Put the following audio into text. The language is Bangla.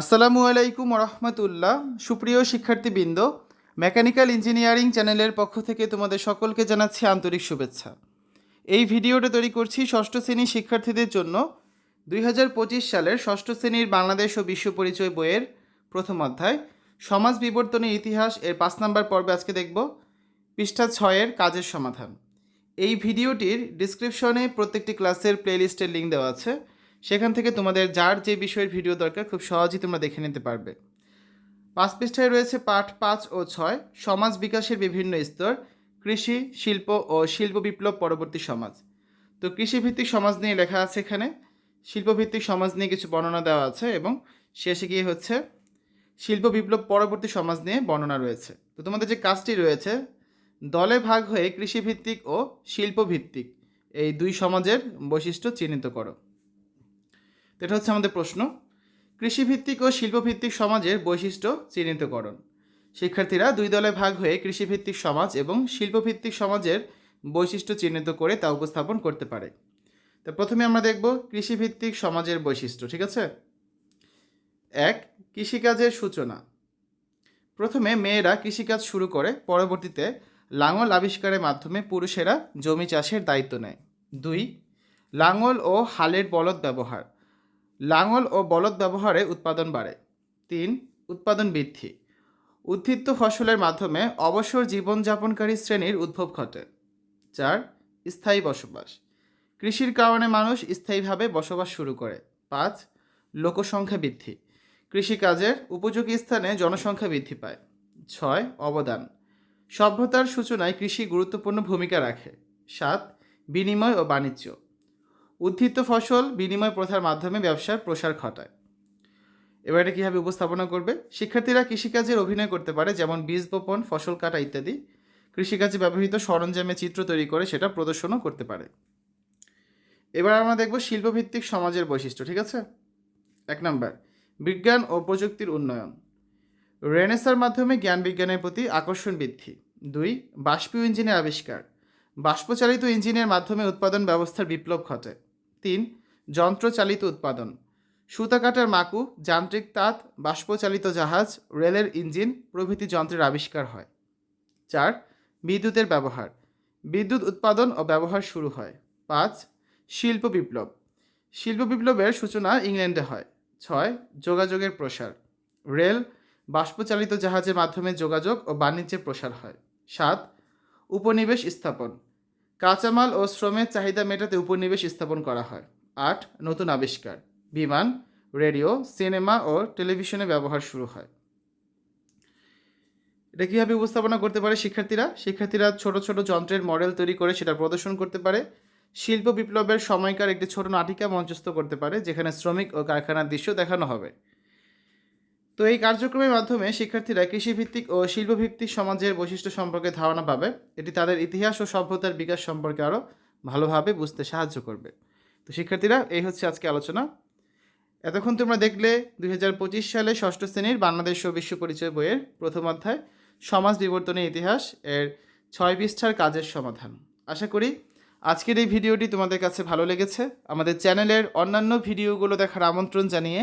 আসসালামু আলাইকুম রহমতুল্লাহ সুপ্রিয় শিক্ষার্থীবৃন্দ, মেকানিক্যাল ইঞ্জিনিয়ারিং চ্যানেলের পক্ষ থেকে তোমাদের সকলকে জানাচ্ছি আন্তরিক শুভেচ্ছা। এই ভিডিওটা তৈরি করছি ষষ্ঠ শ্রেণির শিক্ষার্থীদের জন্য দুই হাজার পঁচিশ সালের ষষ্ঠ শ্রেণির বাংলাদেশ ও বিশ্ব পরিচয় বইয়ের প্রথম অধ্যায়, সমাজ বিবর্তনের ইতিহাস এর পাঁচ নাম্বার পর্বে আজকে দেখব, পৃষ্ঠা ছয়ের কাজের সমাধান। এই ভিডিওটির ডিসক্রিপশনে প্রত্যেকটি ক্লাসের প্লেলিস্টের লিঙ্ক দেওয়া আছে। সেখান থেকে তোমাদের যার যে বিষয়ের ভিডিও দরকার খুব সহজেই তোমরা দেখে নিতে পারবে। পাঁচ পৃষ্ঠায় রয়েছে পাঠ পাঁচ ও ছয়, সমাজ বিকাশের বিভিন্ন স্তর, কৃষি, শিল্প ও শিল্প বিপ্লব পরবর্তী সমাজ। তো কৃষিভিত্তিক সমাজ নিয়ে লেখা আছে এখানে। শিল্পভিত্তিক সমাজ নিয়ে কিছু বর্ণনা দেওয়া আছে এবং শেষে গিয়ে হচ্ছে শিল্প বিপ্লব পরবর্তী সমাজ নিয়ে বর্ণনা রয়েছে। তো তোমাদের যে কাজটি রয়েছে, দলে ভাগ হয়ে কৃষিভিত্তিক ও শিল্পভিত্তিক, এই দুই সমাজের বৈশিষ্ট্য চিহ্নিত করো। এটা হচ্ছে আমাদের প্রশ্ন। কৃষিভিত্তিক ও শিল্পভিত্তিক সমাজের বৈশিষ্ট্য চিহ্নিতকরণ। শিক্ষার্থীরা দুই দলে ভাগ হয়ে কৃষিভিত্তিক সমাজ এবং শিল্পভিত্তিক সমাজের বৈশিষ্ট্য চিহ্নিত করে তা উপস্থাপন করতে পারে। তো প্রথমে আমরা দেখব কৃষিভিত্তিক সমাজের বৈশিষ্ট্য, ঠিক আছে? এক, কৃষিকাজের সূচনা। প্রথমে মেয়েরা কৃষিকাজ শুরু করে, পরবর্তীতে লাঙল আবিষ্কারের মাধ্যমে পুরুষেরা জমি চাষের দায়িত্ব নেয়। দুই, লাঙল ও হালের বলদ ব্যবহার। লাঙল ও বলদ ব্যবহারে উৎপাদন বাড়ে। তিন, উৎপাদন বৃদ্ধি। উদ্ভিদ ফসলের মাধ্যমে অবসর জীবনযাপনকারী শ্রেণির উদ্ভব ঘটে। চার, স্থায়ী বসবাস। কৃষির কারণে মানুষ স্থায়ীভাবে বসবাস শুরু করে। পাঁচ, লোকসংখ্যা বৃদ্ধি। কৃষিকাজের উপযোগী স্থানে জনসংখ্যা বৃদ্ধি পায়। ছয়, অবদান। সভ্যতার সূচনায় কৃষি গুরুত্বপূর্ণ ভূমিকা রাখে। সাত, বিনিময় ও বাণিজ্য। উদ্ভিদ ফসল বিনিময় প্রথার মাধ্যমে ব্যবসার প্রসার ঘটায়। এবার এটা কীভাবে উপস্থাপনা করবে? শিক্ষার্থীরা কৃষিকাজের অভিনয় করতে পারে, যেমন বীজ বপন, ফসল কাটা ইত্যাদি। কৃষিকাজে ব্যবহৃত সরঞ্জামে চিত্র তৈরি করে সেটা প্রদর্শনও করতে পারে। এবার আমরা দেখব শিল্পভিত্তিক সমাজের বৈশিষ্ট্য, ঠিক আছে? এক নম্বর, বিজ্ঞান ও প্রযুক্তির উন্নয়ন। রেনেসার মাধ্যমে জ্ঞান বিজ্ঞানের প্রতি আকর্ষণ বৃদ্ধি। দুই, বাষ্পীয় ইঞ্জিনের আবিষ্কার। বাষ্পচালিত ইঞ্জিনের মাধ্যমে উৎপাদন ব্যবস্থার বিপ্লব ঘটে। তিন, যন্ত্রচালিত উৎপাদন। সুতা কাটার মাকু, যান্ত্রিক তাঁত, বাষ্পচালিত জাহাজ, রেলের ইঞ্জিন প্রভৃতি যন্ত্রের আবিষ্কার হয়। চার, বিদ্যুতের ব্যবহার। বিদ্যুৎ উৎপাদন ও ব্যবহার শুরু হয়। পাঁচ, শিল্প বিপ্লব। শিল্প বিপ্লবের সূচনা ইংল্যান্ডে হয়। ছয়, যোগাযোগের প্রসার। রেল, বাষ্পচালিত জাহাজের মাধ্যমে যোগাযোগ ও বাণিজ্যের প্রসার হয়। সাত, উপনিবেশ স্থাপন। কাঁচামাল ও শ্রমের চাহিদা মেটাতে উপনিবেশ স্থাপন করা হয়। আট, নতুন আবিষ্কার। বিমান, রেডিও, সিনেমা ও টেলিভিশনে ব্যবহার শুরু হয়। এটা কীভাবে উপস্থাপনা করতে পারে শিক্ষার্থীরা? শিক্ষার্থীরা ছোট ছোট যন্ত্রের মডেল তৈরি করে সেটা প্রদর্শন করতে পারে। শিল্প বিপ্লবের সময়কার একটি ছোট নাটিকা মঞ্চস্থ করতে পারে, যেখানে শ্রমিক ও কারখানার দৃশ্য দেখানো হবে। তো এই কার্যক্রমের মাধ্যমে শিক্ষার্থীরা কৃষিভিত্তিক ও শিল্পভিত্তিক সমাজের বৈশিষ্ট্য সম্পর্কে ধারণা পাবে। এটি তাদের ইতিহাস ও সভ্যতার বিকাশ সম্পর্কে আরও ভালোভাবে বুঝতে সাহায্য করবে। তো শিক্ষার্থীরা, এই হচ্ছে আজকে আলোচনা। এতক্ষণ তোমরা দেখলে দুই হাজার পঁচিশ সালে ষষ্ঠ শ্রেণির বাংলাদেশ ও বিশ্ব পরিচয় বইয়ের প্রথম অধ্যায়, সমাজ বিবর্তনের ইতিহাস এর ছয় পৃষ্ঠার কাজের সমাধান। আশা করি আজকের এই ভিডিওটি তোমাদের কাছে ভালো লেগেছে। আমাদের চ্যানেলের অন্যান্য ভিডিওগুলো দেখার আমন্ত্রণ জানিয়ে